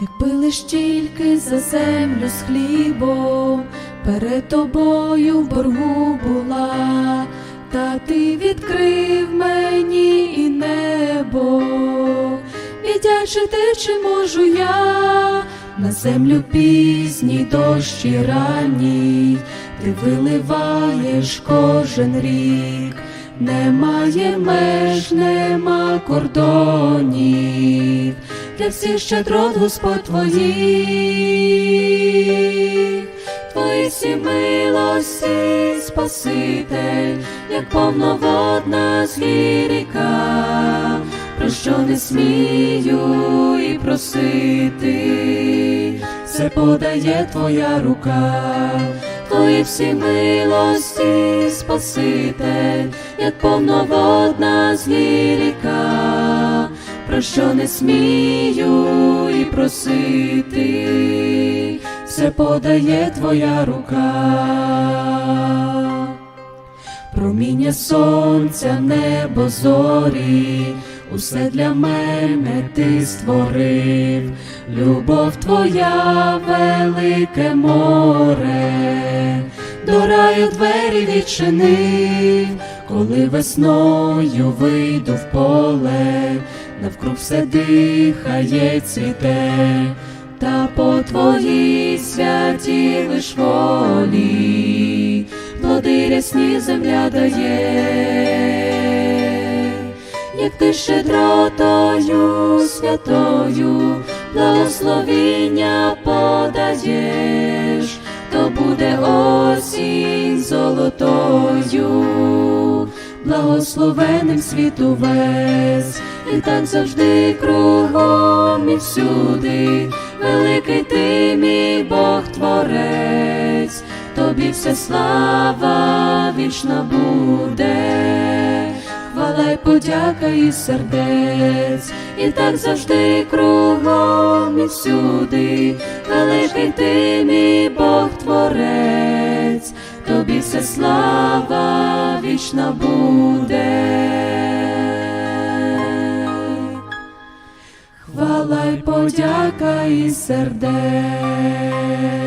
Якби лиш тільки за землю з хлібом перед тобою в боргу була, та ти відкрив мені і небо, віддячити чи можу я? На землю пізній дощі ранній, ти виливаєш кожен рік, немає меж, нема кордонів для всіх щедрот Господь твоїх, твої всі милості, Спаситель, як повноводна звіріка, про що не смію і просити, це подає твоя рука, твої всі милості, Спаситель, як повноводна звіріка про що не смію і просити, все подає твоя рука. Проміння сонця, небо зорі, усе для мене ти створив, любов твоя, велике море, до раю двері відчинив, коли весною вийду в поле, навкруг все дихає, цвіте, та по твоїй святі лиш волі, плоди рясні земля дає, як ти щедротою святою, благословіння подаєш, буде осінь золотою, благословеним світу весь, і так завжди кругом і всюди, великий ти, мій Бог творець, тобі вся слава вічна буде, подяка і сердець, і так завжди кругом і всюди, великий ти, мій Бог творець, тобі вся слава вічна буде. Хвала й подяка і сердець.